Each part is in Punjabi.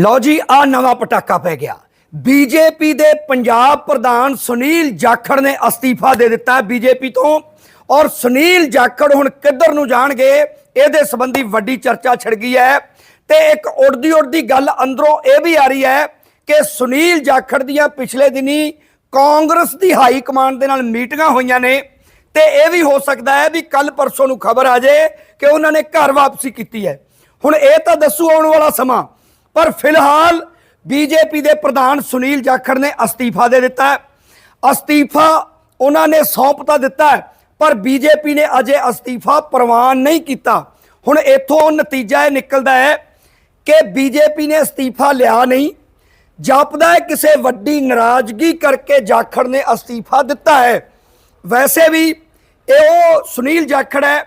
ਲਓ ਜੀ, ਆ ਨਵਾਂ ਪਟਾਕਾ ਪੈ ਗਿਆ। ਬੀਜੇਪੀ ਦੇ ਪੰਜਾਬ ਪ੍ਰਧਾਨ ਸੁਨੀਲ ਜਾਖੜ ਨੇ ਅਸਤੀਫਾ ਦੇ ਦਿੱਤਾ ਬੀਜੇਪੀ ਤੋਂ। ਔਰ ਸੁਨੀਲ ਜਾਖੜ ਹੁਣ ਕਿੱਧਰ ਨੂੰ ਜਾਣਗੇ, ਇਹਦੇ ਸੰਬੰਧੀ ਵੱਡੀ ਚਰਚਾ ਛਿੜ ਗਈ ਹੈ। ਤੇ ਇੱਕ ਉੜਦੀ ਉੜਦੀ ਗੱਲ ਅੰਦਰੋਂ ਇਹ ਵੀ ਆ ਰਹੀ ਹੈ ਕਿ ਸੁਨੀਲ ਜਾਖੜ ਦੀਆਂ ਪਿਛਲੇ ਦਿਨੀ ਕਾਂਗਰਸ ਦੀ ਹਾਈ ਕਮਾਂਡ ਦੇ ਨਾਲ ਮੀਟਿੰਗਾਂ ਹੋਈਆਂ ਨੇ। ਤੇ ਇਹ ਵੀ ਹੋ ਸਕਦਾ ਹੈ ਵੀ ਕੱਲ ਪਰਸੋਂ ਨੂੰ ਖਬਰ ਆ ਜਾਏ ਕਿ ਉਹਨਾਂ ਨੇ ਘਰ ਵਾਪਸੀ ਕੀਤੀ ਹੈ। ਹੁਣ ਇਹ ਤਾਂ ਦੱਸੂ ਆਉਣ ਵਾਲਾ ਸਮਾਂ ਪਰ ਫਿਲਹਾਲ ਬੀਜੇਪੀ ਦੇ ਪ੍ਰਧਾਨ ਸੁਨੀਲ ਜਾਖੜ ਨੇ ਅਸਤੀਫਾ ਦੇ ਦਿੱਤਾ ਅਸਤੀਫਾ ਉਹਨਾਂ ਨੇ ਸੌਂਪਤਾ ਦਿੱਤਾ ਹੈ, ਪਰ ਬੀਜੇਪੀ ਨੇ ਅਜੇ ਅਸਤੀਫਾ ਪ੍ਰਵਾਨ ਨਹੀਂ ਕੀਤਾ। ਹੁਣ ਇਥੋਂ ਨਤੀਜਾ ਇਹ ਨਿਕਲਦਾ ਹੈ ਕਿ ਬੀਜੇਪੀ ਨੇ ਅਸਤੀਫਾ ਲਿਆ ਨਹੀਂ। ਜਾਪਦਾ ਹੈ ਕਿਸੇ ਵੱਡੀ ਨਾਰਾਜ਼ਗੀ ਕਰਕੇ ਜਾਖੜ ਨੇ ਅਸਤੀਫਾ ਦਿੱਤਾ ਹੈ। ਵੈਸੇ ਵੀ ਇਹ ਉਹ ਸੁਨੀਲ ਜਾਖੜ ਹੈ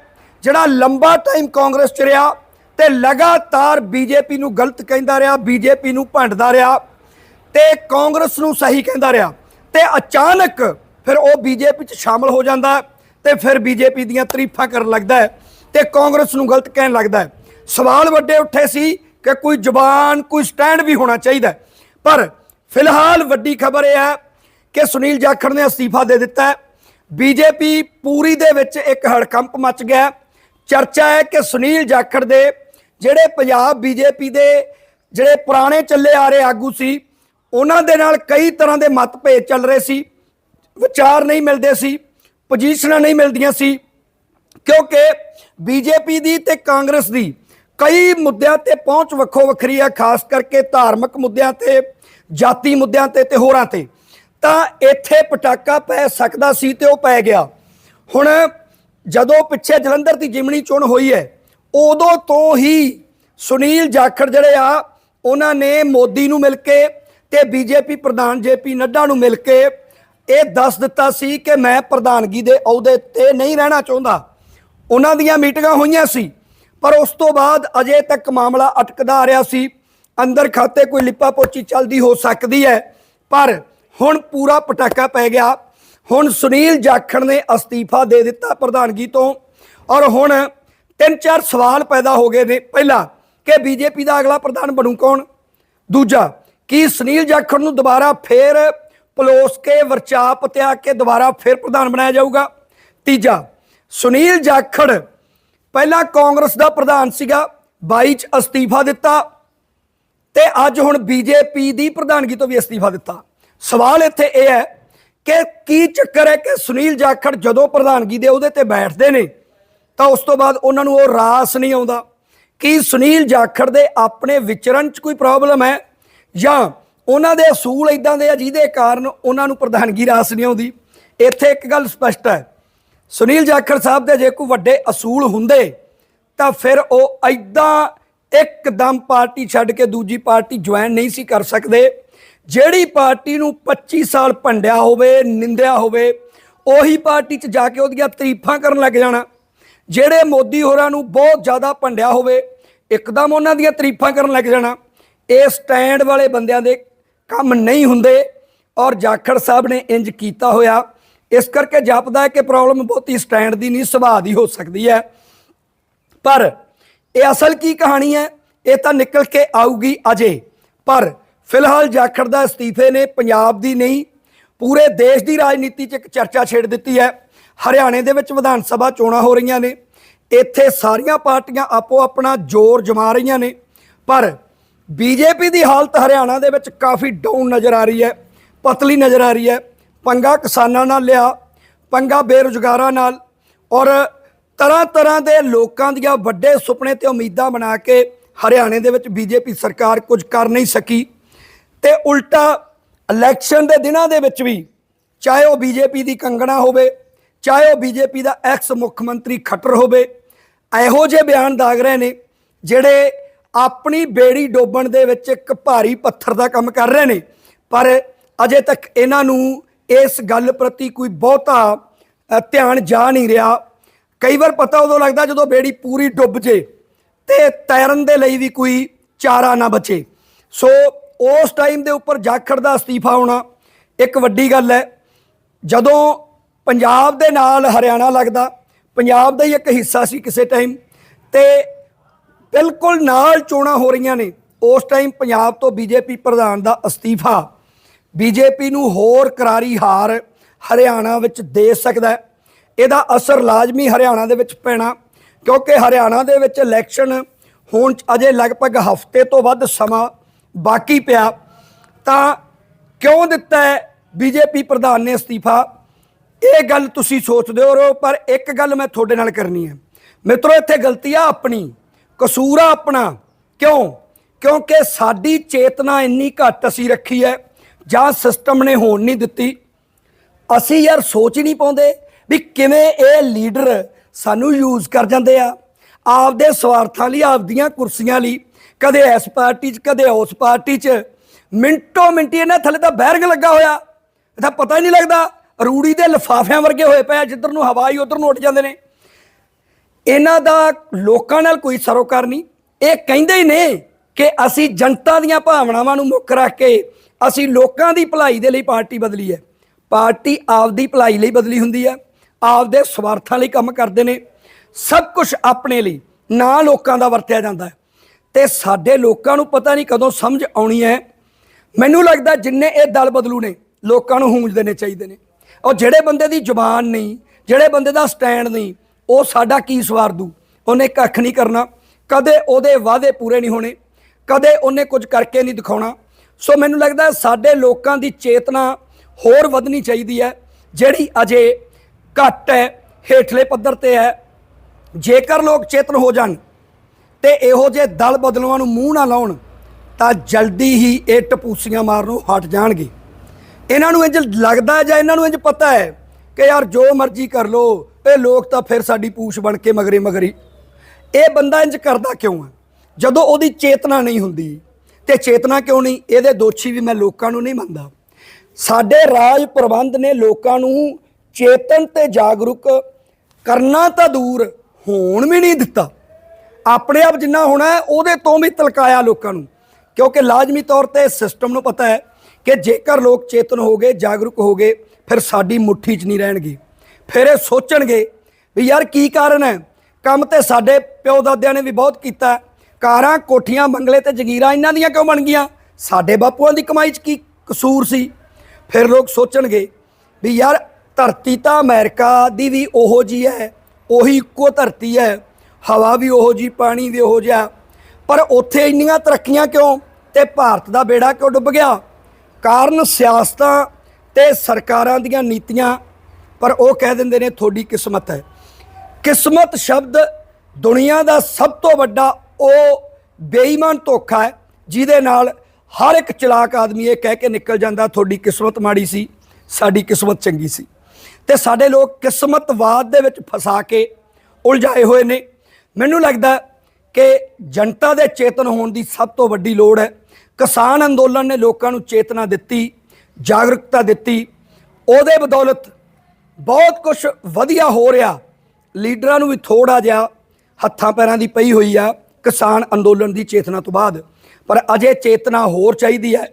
ਜਿਹੜਾ ਲੰਬਾ ਟਾਈਮ ਕਾਂਗਰਸ ਚ ਰਿਹਾ। ਤੇ ਲਗਾਤਾਰ ਬੀਜੇਪੀ ਨੂੰ ਗਲਤ ਕਹਿੰਦਾ ਰਿਹਾ, ਬੀਜੇਪੀ ਨੂੰ ਭੰਡਦਾ ਰਿਹਾ ਤੇ ਕਾਂਗਰਸ ਨੂੰ ਸਹੀ ਕਹਿੰਦਾ ਰਿਹਾ ਤੇ ਅਚਾਨਕ ਫਿਰ ਉਹ ਬੀਜੇਪੀ ਚ ਸ਼ਾਮਲ ਹੋ ਜਾਂਦਾ ਹੈ ਤੇ ਫਿਰ ਬੀਜੇਪੀ ਦੀਆਂ ਤਾਰੀਫਾਂ ਕਰਨ ਲੱਗਦਾ ਹੈ ਤੇ ਕਾਂਗਰਸ ਨੂੰ ਗਲਤ ਕਹਿਣ ਲੱਗਦਾ ਹੈ। ਸਵਾਲ ਵੱਡੇ ਉੱਠੇ ਸੀ ਕਿ ਕੋਈ ਜ਼ੁਬਾਨ, ਕੋਈ ਸਟੈਂਡ ਵੀ ਹੋਣਾ ਚਾਹੀਦਾ ਪਰ ਫਿਲਹਾਲ ਵੱਡੀ ਖਬਰ ਇਹ ਹੈ ਕਿ ਸੁਨੀਲ ਜਾਖੜ ਨੇ ਅਸਤੀਫਾ ਦੇ ਦਿੱਤਾ ਹੈ। ਬੀਜੇਪੀ ਪੂਰੀ ਦੇ ਵਿੱਚ ਇੱਕ ਹੜਕੰਪ ਮਚ ਗਿਆ ਚਰਚਾ ਹੈ ਕਿ ਸੁਨੀਲ ਜਾਖੜ ਦੇ ਜਿਹੜੇ ਪੰਜਾਬ ਬੀਜੇਪੀ ਦੇ ਜਿਹੜੇ ਪੁਰਾਣੇ ਚੱਲੇ ਆ ਰਹੇ ਆਗੂ ਸੀ, ਉਹਨਾਂ ਦੇ ਨਾਲ ਕਈ ਤਰ੍ਹਾਂ ਦੇ ਮਤਭੇਦ ਚੱਲ ਰਹੇ ਸੀ। ਵਿਚਾਰ ਨਹੀਂ ਮਿਲਦੇ ਸੀ ਪੋਜੀਸ਼ਨਾਂ ਨਹੀਂ ਮਿਲਦੀਆਂ ਸੀ, ਕਿਉਂਕਿ ਬੀਜੇਪੀ ਦੀ ਤੇ ਕਾਂਗਰਸ ਦੀ ਕਈ ਮੁੱਦਿਆਂ ਤੇ ਪਹੁੰਚ ਵੱਖੋ ਵੱਖਰੀ ਹੈ ਖਾਸ ਕਰਕੇ ਧਾਰਮਿਕ ਮੁੱਦਿਆਂ ਤੇ, ਜਾਤੀ ਮੁੱਦਿਆਂ ਤੇ ਤੇ ਹੋਰਾਂ ਤੇ। ਤਾਂ ਇੱਥੇ ਪਟਾਕਾ ਪੈ ਸਕਦਾ ਸੀ ਤੇ ਉਹ ਪੈ ਗਿਆ। ਹੁਣ ਜਦੋਂ ਪਿੱਛੇ ਜਲੰਧਰ ਦੀ ਜਿਮਣੀ ਚੋਣ ਹੋਈ ਹੈ ਉਦੋਂ ਤੋਂ ਹੀ ਸੁਨੀਲ ਜਾਖੜ ਜਿਹੜੇ ਆ, ਉਹਨਾਂ ਨੇ ਮੋਦੀ ਨੂੰ ਮਿਲ ਕੇ ਤੇ ਬੀਜੇਪੀ ਪ੍ਰਧਾਨ ਜੇਪੀ ਨੱਡਾ ਨੂੰ ਮਿਲ ਕੇ ਇਹ ਦੱਸ ਦਿੱਤਾ ਸੀ ਕਿ ਮੈਂ ਪ੍ਰਧਾਨਗੀ ਦੇ ਅਹੁਦੇ ਤੇ ਨਹੀਂ ਰਹਿਣਾ ਚਾਹੁੰਦਾ। ਉਹਨਾਂ ਦੀਆਂ ਮੀਟਿੰਗਾਂ ਹੋਈਆਂ ਸੀ, ਪਰ ਉਸ ਤੋਂ ਬਾਅਦ ਅਜੇ ਤੱਕ ਮਾਮਲਾ ਅਟਕਦਾ ਆ ਰਿਹਾ ਸੀ। ਅੰਦਰ ਖਾਤੇ ਕੋਈ ਲਿਪਾ ਪੋਚੀ ਚੱਲਦੀ ਹੋ ਸਕਦੀ ਹੈ, ਪਰ ਹੁਣ ਪੂਰਾ ਪਟਾਕਾ ਪੈ ਗਿਆ। ਹੁਣ ਸੁਨੀਲ ਜਾਖੜ ਨੇ ਅਸਤੀਫਾ ਦੇ ਦਿੱਤਾ ਪ੍ਰਧਾਨਗੀ ਤੋਂ ਔਰ ਹੁਣ ਤਿੰਨ ਚਾਰ ਸਵਾਲ ਪੈਦਾ ਹੋ ਗਏ ਨੇ। ਪਹਿਲਾ, ਕਿ ਬੀਜੇਪੀ ਦਾ ਅਗਲਾ ਪ੍ਰਧਾਨ ਬਣੂ ਕੌਣ? ਦੂਜਾ, ਕੀ ਸੁਨੀਲ ਜਾਖੜ ਨੂੰ ਦੁਬਾਰਾ ਫੇਰ ਪਲੋਸ ਕੇ ਵਰਚਾਪ ਤਿਆਗ ਕੇ ਦੁਬਾਰਾ ਫੇਰ ਪ੍ਰਧਾਨ ਬਣਾਇਆ ਜਾਊਗਾ? ਤੀਜਾ, ਸੁਨੀਲ ਜਾਖੜ ਪਹਿਲਾਂ ਕਾਂਗਰਸ ਦਾ ਪ੍ਰਧਾਨ ਸੀਗਾ 22 ਚ ਅਸਤੀਫਾ ਦਿੱਤਾ ਤੇ ਅੱਜ ਹੁਣ ਬੀਜੇਪੀ ਦੀ ਪ੍ਰਧਾਨਗੀ ਤੋਂ ਵੀ ਅਸਤੀਫਾ ਦਿੱਤਾ। ਸਵਾਲ ਇੱਥੇ ਇਹ ਹੈ ਕਿ ਕੀ ਚੱਕਰ ਹੈ ਕਿ ਸੁਨੀਲ ਜਾਖੜ ਜਦੋਂ ਪ੍ਰਧਾਨਗੀ ਦੇ ਉਹਦੇ ਤੇ ਬੈਠਦੇ ਨੇ ਤਾਂ ਉਸ ਤੋਂ ਬਾਅਦ ਉਹਨਾਂ ਨੂੰ ਉਹ ਰਾਸ ਨਹੀਂ ਆਉਂਦਾ ਕੀ ਸੁਨੀਲ ਜਾਖੜ ਦੇ ਆਪਣੇ ਵਿਚਰਨ 'ਚ ਕੋਈ ਪ੍ਰੋਬਲਮ ਹੈ ਜਾਂ ਉਹਨਾਂ ਦੇ ਅਸੂਲ ਇਦਾਂ ਦੇ ਆ ਜਿਹਦੇ ਕਾਰਨ ਉਹਨਾਂ ਨੂੰ ਪ੍ਰਧਾਨਗੀ ਰਾਸ ਨਹੀਂ ਆਉਂਦੀ। ਇੱਥੇ ਇੱਕ ਗੱਲ ਸਪਸ਼ਟ ਹੈ। ਸੁਨੀਲ ਜਾਖੜ ਸਾਹਿਬ ਦੇ ਜੇ ਕੋਈ ਵੱਡੇ ਅਸੂਲ ਹੁੰਦੇ, ਤਾਂ ਫਿਰ ਉਹ ਐਦਾਂ ਇੱਕਦਮ ਪਾਰਟੀ ਛੱਡ ਕੇ ਦੂਜੀ ਪਾਰਟੀ ਜੁਆਇਨ ਨਹੀਂ ਸੀ ਕਰ ਸਕਦੇ। ਜਿਹੜੀ ਪਾਰਟੀ ਨੂੰ 25 ਸਾਲ ਭੰਡਿਆ ਹੋਵੇ, ਨਿੰਦਿਆ ਹੋਵੇ, ਉਹੀ ਪਾਰਟੀ 'ਚ ਜਾ ਕੇ ਉਹਦੀਆਂ ਤਾਰੀਫਾਂ ਕਰਨ ਲੱਗ ਜਾਣਾ। ਜਿਹੜੇ ਮੋਦੀ ਹੋਰਾਂ ਨੂੰ ਬਹੁਤ ਜ਼ਿਆਦਾ ਭੰਡਿਆ ਹੋਵੇ, ਇੱਕਦਮ ਉਹਨਾਂ ਦੀਆਂ ਤਾਰੀਫਾਂ ਕਰਨ ਲੱਗ ਜਾਣਾ। ਇਹ ਸਟੈਂਡ ਵਾਲੇ ਬੰਦਿਆਂ ਦੇ ਕੰਮ ਨਹੀਂ ਹੁੰਦੇ ਔਰ ਜਾਖੜ ਸਾਹਿਬ ਨੇ ਇੰਜ ਕੀਤਾ ਹੋਇਆ। ਇਸ ਕਰਕੇ ਜਾਪਦਾ ਹੈ ਕਿ ਪ੍ਰੋਬਲਮ ਬਹੁਤੀ ਸਟੈਂਡ ਦੀ ਨਹੀਂ, ਸੁਭਾਅ ਦੀ ਹੋ ਸਕਦੀ ਹੈ। ਪਰ ਇਹ ਅਸਲ ਕੀ ਕਹਾਣੀ ਹੈ, ਇਹ ਤਾਂ ਨਿਕਲ ਕੇ ਆਊਗੀ ਅਜੇ। ਪਰ ਫਿਲਹਾਲ ਜਾਖੜ ਦਾ ਅਸਤੀਫੇ ਨੇ, ਪੰਜਾਬ ਦੀ ਨਹੀਂ, ਪੂਰੇ ਦੇਸ਼ ਦੀ ਰਾਜਨੀਤੀ 'ਚ ਇੱਕ ਚਰਚਾ ਛੇੜ ਦਿੱਤੀ ਹੈ। ਹਰਿਆਣੇ ਦੇ ਵਿੱਚ ਵਿਧਾਨ ਸਭਾ ਚੋਣਾਂ ਹੋ ਰਹੀਆਂ ਨੇ। ਇੱਥੇ ਸਾਰੀਆਂ ਪਾਰਟੀਆਂ ਆਪੋ ਆਪਣਾ ਜ਼ੋਰ ਜਮਾ ਰਹੀਆਂ ਨੇ। ਪਰ ਬੀਜੇਪੀ ਦੀ ਹਾਲਤ ਹਰਿਆਣਾ ਦੇ ਵਿੱਚ ਕਾਫੀ ਡਾਊਨ ਨਜ਼ਰ ਆ ਰਹੀ ਹੈ, ਪਤਲੀ ਨਜ਼ਰ ਆ ਰਹੀ ਹੈ। ਪੰਗਾ ਕਿਸਾਨਾਂ ਨਾਲ ਲਿਆ, ਪੰਗਾ ਬੇਰੁਜ਼ਗਾਰਾਂ ਨਾਲ ਔਰ ਤਰ੍ਹਾਂ ਤਰ੍ਹਾਂ ਦੇ ਲੋਕਾਂ ਦੀਆਂ ਵੱਡੇ ਸੁਪਨੇ ਤੇ ਉਮੀਦਾਂ ਬਣਾ ਕੇ ਹਰਿਆਣੇ ਦੇ ਵਿੱਚ ਬੀਜੇਪੀ ਸਰਕਾਰ ਕੁਝ ਕਰ ਨਹੀਂ ਸਕੀ। ਤੇ ਉਲਟਾ ਇਲੈਕਸ਼ਨ ਦੇ ਦਿਨਾਂ ਦੇ ਵਿੱਚ ਵੀ ਚਾਹੇ ਉਹ ਬੀਜੇਪੀ ਦੀ ਕੰਗਣਾ ਹੋਵੇ ਚਾਹੇ ਉਹ ਬੀਜੇਪੀ ਦਾ ਐਕਸ ਮੁੱਖ ਮੰਤਰੀ ਖੱਟਰ ਹੋਵੇ, ਇਹੋ ਜਿਹੇ ਬਿਆਨ ਦਾਗ ਰਹੇ ਨੇ ਜਿਹੜੇ ਆਪਣੀ ਬੇੜੀ ਡੋਬਣ ਦੇ ਵਿੱਚ ਇੱਕ ਭਾਰੀ ਪੱਥਰ ਦਾ ਕੰਮ ਕਰ ਰਹੇ ਨੇ। ਪਰ ਅਜੇ ਤੱਕ ਇਹਨਾਂ ਨੂੰ ਇਸ ਗੱਲ ਪ੍ਰਤੀ ਕੋਈ ਬਹੁਤਾ ਧਿਆਨ ਜਾ ਨਹੀਂ ਰਿਹਾ। ਕਈ ਵਾਰ ਪਤਾ ਉਦੋਂ ਲੱਗਦਾ ਜਦੋਂ ਬੇੜੀ ਪੂਰੀ ਡੁੱਬ ਜੇ ਤੇ ਤੈਰਨ ਦੇ ਲਈ ਵੀ ਕੋਈ ਚਾਰਾ ਨਾ ਬਚੇ। ਸੋ ਉਸ ਟਾਈਮ ਦੇ ਉੱਪਰ ਜਾਖੜ ਦਾ ਅਸਤੀਫਾ ਹੋਣਾ ਇੱਕ ਵੱਡੀ ਗੱਲ ਹੈ। ਜਦੋਂ ਪੰਜਾਬ ਦੇ ਨਾਲ ਹਰਿਆਣਾ ਲੱਗਦਾ। ਪੰਜਾਬ ਦਾ ਹੀ ਇੱਕ ਹਿੱਸਾ ਸੀ ਕਿਸੇ ਟਾਈਮ ਤੇ ਬਿਲਕੁਲ ਨਾਲ ਚੋਣਾਂ ਹੋ ਰਹੀਆਂ ਨੇ। ਉਸ ਟਾਈਮ ਪੰਜਾਬ ਤੋਂ ਬੀਜੇਪੀ ਪ੍ਰਧਾਨ ਦਾ ਅਸਤੀਫਾ। ਬੀਜੇਪੀ ਨੂੰ ਹੋਰ ਕਰਾਰੀ ਹਾਰ ਹਰਿਆਣਾ ਵਿੱਚ ਦੇ ਸਕਦਾ ਇਹਦਾ ਅਸਰ ਲਾਜ਼ਮੀ ਹਰਿਆਣਾ ਦੇ ਵਿੱਚ ਪੈਣਾ। ਕਿਉਂਕਿ ਹਰਿਆਣਾ ਦੇ ਵਿੱਚ ਇਲੈਕਸ਼ਨ ਹੋਣ 'ਚ ਅਜੇ ਲਗਭਗ ਹਫ਼ਤੇ ਤੋਂ ਵੱਧ ਸਮਾਂ ਬਾਕੀ ਪਿਆ। ਤਾਂ ਕਿਉਂ ਦਿੱਤਾ ਹੈ? ਬੀਜੇਪੀ ਪ੍ਰਧਾਨ ਨੇ ਅਸਤੀਫਾ। ਇਹ ਗੱਲ ਤੁਸੀਂ ਸੋਚਦੇ ਹੋ ਰਹੋ ਪਰ ਇੱਕ ਗੱਲ ਮੈਂ ਤੁਹਾਡੇ ਨਾਲ ਕਰਨੀ ਹੈ। ਮਿੱਤਰੋ, ਇੱਥੇ ਗਲਤੀ ਆ ਆਪਣੀ, ਕਸੂਰ ਆ ਆਪਣਾ। ਕਿਉਂ? ਕਿਉਂਕਿ ਸਾਡੀ ਚੇਤਨਾ ਇੰਨੀ ਘੱਟ ਅਸੀਂ ਰੱਖੀ ਹੈ, ਜਾਂ ਸਿਸਟਮ ਨੇ ਹੋਣ ਨਹੀਂ ਦਿੱਤੀ। ਅਸੀਂ ਯਾਰ ਸੋਚ ਹੀ ਨਹੀਂ ਪਾਉਂਦੇ ਵੀ ਕਿਵੇਂ ਇਹ ਲੀਡਰ ਸਾਨੂੰ ਯੂਜ਼ ਕਰ ਜਾਂਦੇ ਆ। ਆਪਦੇ ਸਵਾਰਥਾਂ ਲਈ, ਆਪਦੀਆਂ ਕੁਰਸੀਆਂ ਲਈ, ਕਦੇ ਇਸ ਪਾਰਟੀ 'ਚ, ਕਦੇ ਉਸ ਪਾਰਟੀ 'ਚ। ਮਿੰਟੋ ਮਿੰਟੀ ਇਹਨਾਂ ਥੱਲੇ ਤਾਂ ਬੈਰਗ ਲੱਗਾ ਹੋਇਆ। ਇਹਦਾ ਪਤਾ ਹੀ ਨਹੀਂ ਲੱਗਦਾ। ਰੂੜੀ ਦੇ ਲਿਫਾਫਿਆਂ ਵਰਗੇ ਹੋਏ ਪਏ ਆ, ਜਿੱਧਰ ਨੂੰ ਹਵਾ ਹੀ ਉਧਰ ਨੂੰ ਉੱਡ ਜਾਂਦੇ ਨੇ। ਇਹਨਾਂ ਦਾ ਲੋਕਾਂ ਨਾਲ ਕੋਈ ਸਰੋਕਾਰ ਨਹੀਂ। ਇਹ ਕਹਿੰਦੇ ਹੀ ਨੇ ਕਿ ਅਸੀਂ ਜਨਤਾ ਦੀਆਂ ਭਾਵਨਾਵਾਂ ਨੂੰ ਮੁੱਖ ਰੱਖ ਕੇ ਅਸੀਂ ਲੋਕਾਂ ਦੀ ਭਲਾਈ ਦੇ ਲਈ ਪਾਰਟੀ ਬਦਲੀ ਹੈ। ਪਾਰਟੀ ਆਪਦੀ ਭਲਾਈ ਲਈ ਬਦਲੀ ਹੁੰਦੀ ਹੈ। ਆਪਦੇ ਸਵਾਰਥਾਂ ਲਈ ਕੰਮ ਕਰਦੇ ਨੇ। ਸਭ ਕੁਝ ਆਪਣੇ ਲਈ ਨਾ ਲੋਕਾਂ ਦਾ ਵਰਤਿਆ ਜਾਂਦਾ ਹੈ। ਤੇ ਸਾਡੇ ਲੋਕਾਂ ਨੂੰ ਪਤਾ ਨਹੀਂ ਕਦੋਂ ਸਮਝ ਆਉਣੀ ਹੈ। ਮੈਨੂੰ ਲੱਗਦਾ ਜਿੰਨੇ ਇਹ ਦਲ ਬਦਲੂ ਨੇ ਲੋਕਾਂ ਨੂੰ ਹੂੰਜ ਦੇਣੇ ਚਾਹੀਦੇ ਨੇ। ਉਹ ਜਿਹੜੇ ਬੰਦੇ ਦੀ ਜ਼ੁਬਾਨ ਨਹੀਂ, ਜਿਹੜੇ ਬੰਦੇ ਦਾ ਸਟੈਂਡ ਨਹੀਂ, ਉਹ ਸਾਡਾ ਕੀ ਸਵਾਰ ਦੂ? ਉਹਨੇ ਕੱਖ ਨਹੀਂ ਕਰਨਾ। ਕਦੇ ਉਹਦੇ ਵਾਅਦੇ ਪੂਰੇ ਨਹੀਂ ਹੋਣੇ, ਕਦੇ ਉਹਨੇ ਕੁਝ ਕਰਕੇ ਨਹੀਂ ਦਿਖਾਉਣਾ। ਸੋ ਮੈਨੂੰ ਲੱਗਦਾ ਸਾਡੇ ਲੋਕਾਂ ਦੀ ਚੇਤਨਾ ਹੋਰ ਵਧਣੀ ਚਾਹੀਦੀ ਹੈ, ਜਿਹੜੀ ਅਜੇ ਘੱਟ ਹੈ, ਹੇਠਲੇ ਪੱਧਰ ਤੇ ਹੈ। ਜੇਕਰ ਲੋਕ ਚੇਤਨ ਹੋ ਜਾਣ ਤੇ ਇਹੋ ਜਿਹੇ ਦਲ ਬਦਲਵਾਂ ਨੂੰ ਮੂੰਹ ਨਾ ਲਾਉਣ, ਤਾਂ ਜਲਦੀ ਹੀ ਇਹ ਟਪੂਸੀਆਂ ਮਾਰਨੋਂ ਹਟ ਜਾਣਗੇ। ਇਹਨਾਂ ਨੂੰ ਇੰਜ ਲੱਗਦਾ ਜਾਂ ਇਹਨਾਂ ਨੂੰ ਇੰਜ ਪਤਾ ਹੈ ਕਿ ਯਾਰ ਜੋ ਮਰਜ਼ੀ ਕਰ ਲੋ ਇਹ ਲੋਕ ਤਾਂ ਫਿਰ ਸਾਡੀ ਪੂਛ ਬਣ ਕੇ ਮਗਰੇ ਮਗਰੀ। ਇਹ ਬੰਦਾ ਇੰਜ ਕਰਦਾ ਕਿਉਂ ਹੈ? ਜਦੋਂ ਉਹਦੀ ਚੇਤਨਾ ਨਹੀਂ ਹੁੰਦੀ, ਤੇ ਚੇਤਨਾ ਕਿਉਂ ਨਹੀਂ? ਇਹਦੇ ਦੋਸ਼ੀ ਵੀ ਮੈਂ ਲੋਕਾਂ ਨੂੰ ਨਹੀਂ ਮੰਨਦਾ। ਸਾਡੇ ਰਾਜ ਪ੍ਰਬੰਧ ਨੇ ਲੋਕਾਂ ਨੂੰ ਚੇਤਨ ਤੇ ਜਾਗਰੂਕ ਕਰਨਾ ਤਾਂ ਦੂਰ, ਹੋਣ ਵੀ ਨਹੀਂ ਦਿੱਤਾ। ਆਪਣੇ ਆਪ ਜਿੰਨਾ ਹੋਣਾ ਉਹਦੇ ਤੋਂ ਵੀ ਤਲਕਾਇਆ ਲੋਕਾਂ ਨੂੰ। ਕਿਉਂਕਿ ਲਾਜ਼ਮੀ ਤੌਰ ਤੇ ਸਿਸਟਮ ਨੂੰ ਪਤਾ ਹੈ ਕਿ ਜੇਕਰ ਲੋਕ ਚੇਤਨ ਹੋ ਗਏ, ਜਾਗਰੂਕ ਹੋ ਗਏ, ਫਿਰ ਸਾਡੀ ਮੁੱਠੀ 'ਚ ਨਹੀਂ ਰਹਿਣਗੇ। ਫਿਰ ਇਹ ਸੋਚਣਗੇ ਵੀ ਯਾਰ ਕੀ ਕਾਰਨ ਹੈ? ਕੰਮ ਤੇ ਸਾਡੇ ਪਿਓ ਦਾਦਿਆਂ ਨੇ ਵੀ ਬਹੁਤ ਕੀਤਾ ਕਾਰਾਂ, ਕੋਠੀਆਂ, ਬੰਗਲੇ ਤੇ ਜ਼ਗੀਰਾਂ ਇਹਨਾਂ ਦੀਆਂ ਕਿਉਂ ਬਣ ਗਈਆਂ? ਸਾਡੇ ਬਾਪੂਆਂ ਦੀ ਕਮਾਈ 'ਚ ਕੀ ਕਸੂਰ ਸੀ? ਫਿਰ ਲੋਕ ਸੋਚਣਗੇ ਵੀ ਯਾਰ ਧਰਤੀ ਤਾਂ ਅਮਰੀਕਾ ਦੀ ਵੀ ਉਹੋ ਜੀ ਹੈ, ਉਹੀ ਇੱਕੋ ਧਰਤੀ ਹੈ। ਹਵਾ ਵੀ ਉਹੋ ਜੀ ਪਾਣੀ ਵੀ ਉਹੋ ਜਿਹਾ। ਪਰ ਉੱਥੇ ਇੰਨੀਆਂ ਤਰੱਕੀਆਂ ਕਿਉਂ? ਤੇ ਭਾਰਤ ਦਾ ਬੇੜਾ ਕਿਉਂ ਡੁੱਬ ਗਿਆ? ਕਾਰਨ ਸਿਆਸਤਾਂ ਤੇ ਸਰਕਾਰਾਂ ਦੀਆਂ ਨੀਤੀਆਂ, ਪਰ ਉਹ ਕਹਿ ਦਿੰਦੇ ਨੇ ਤੁਹਾਡੀ ਕਿਸਮਤ ਹੈ। ਕਿਸਮਤ ਸ਼ਬਦ ਦੁਨੀਆ ਦਾ ਸਭ ਤੋਂ ਵੱਡਾ, ਉਹ ਬੇਈਮਾਨ ਧੋਖਾ ਹੈ, ਜਿਹਦੇ ਨਾਲ ਹਰ ਇੱਕ ਚਲਾਕ ਆਦਮੀ ਇਹ ਕਹਿ ਕੇ ਨਿਕਲ ਜਾਂਦਾ, ਤੁਹਾਡੀ ਕਿਸਮਤ ਮਾੜੀ ਸੀ, ਸਾਡੀ ਕਿਸਮਤ ਚੰਗੀ ਸੀ। ਤੇ ਸਾਡੇ ਲੋਕ ਕਿਸਮਤਵਾਦ ਦੇ ਵਿੱਚ ਫਸਾ ਕੇ ਉਲਝਾਏ ਹੋਏ ਨੇ। ਮੈਨੂੰ ਲੱਗਦਾ ਕਿ ਜਨਤਾ ਦੇ ਚੇਤਨ ਹੋਣ ਦੀ ਸਭ ਤੋਂ ਵੱਡੀ ਲੋੜ ਹੈ। ਕਿਸਾਨ ਅੰਦੋਲਨ ਨੇ ਲੋਕਾਂ ਨੂੰ ਚੇਤਨਾ ਦਿੱਤੀ, ਜਾਗਰੂਕਤਾ ਦਿੱਤੀ। ਉਹਦੇ ਬਦੌਲਤ ਬਹੁਤ ਕੁਝ ਵਧੀਆ ਹੋ ਰਿਹਾ। ਲੀਡਰਾਂ ਨੂੰ ਵੀ ਥੋੜਾ ਜਿਹਾ ਹੱਥਾਂ ਪੈਰਾਂ ਦੀ ਪਈ ਹੋਈ ਆ ਕਿਸਾਨ ਅੰਦੋਲਨ ਦੀ ਚੇਤਨਾ ਤੋਂ ਬਾਅਦ। ਪਰ ਅਜੇ ਚੇਤਨਾ ਹੋਰ ਚਾਹੀਦੀ ਹੈ।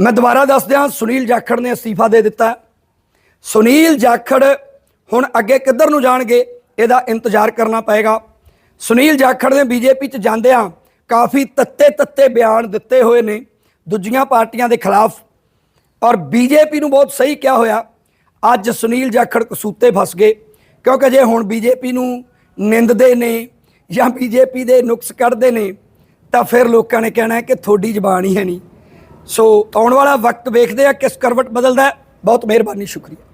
ਮੈਂ ਦੁਬਾਰਾ ਦੱਸ ਦਿਆਂ, ਸੁਨੀਲ ਜਾਖੜ ਨੇ ਅਸਤੀਫਾ ਦੇ ਦਿੱਤਾ। ਸੁਨੀਲ ਜਾਖੜ ਹੁਣ ਅੱਗੇ ਕਿੱਧਰ ਨੂੰ ਜਾਣਗੇ, ਇਹਦਾ ਇੰਤਜ਼ਾਰ ਕਰਨਾ ਪਏਗਾ। ਸੁਨੀਲ ਜਾਖੜ ਨੇ ਬੀਜੇਪੀ 'ਚ ਜਾਂਦਿਆਂ ਕਾਫੀ ਤੱਤੇ ਤੱਤੇ ਬਿਆਨ ਦਿੱਤੇ ਹੋਏ ਨੇ, ਦੂਜੀਆਂ ਪਾਰਟੀਆਂ ਦੇ ਖਿਲਾਫ। ਔਰ ਬੀਜੇਪੀ ਨੂੰ ਬਹੁਤ ਸਹੀ ਕਿਹਾ ਹੋਇਆ, ਅੱਜ ਸੁਨੀਲ ਜਾਖੜ ਕਸੂਤੇ ਫਸ ਗਏ, ਕਿਉਂਕਿ ਜੇ ਹੁਣ ਬੀਜੇਪੀ ਨੂੰ ਨਿੰਦਦੇ ਨੇ ਜਾਂ ਬੀਜੇਪੀ ਦੇ ਨੁਕਸ ਕੱਢਦੇ ਨੇ, ਤਾਂ ਫਿਰ ਲੋਕਾਂ ਨੇ ਕਹਿਣਾ ਹੈ ਕਿ ਤੁਹਾਡੀ ਜ਼ਬਾਨ ਹੀ ਹੈ ਨਹੀਂ। ਸੋ ਆਉਣ ਵਾਲਾ ਵਕਤ ਵੇਖਦੇ ਆ ਕਿਸ ਕਰਵਟ ਬਦਲਦਾ ਬਹੁਤ ਮਿਹਰਬਾਨੀ, ਸ਼ੁਕਰੀਆ।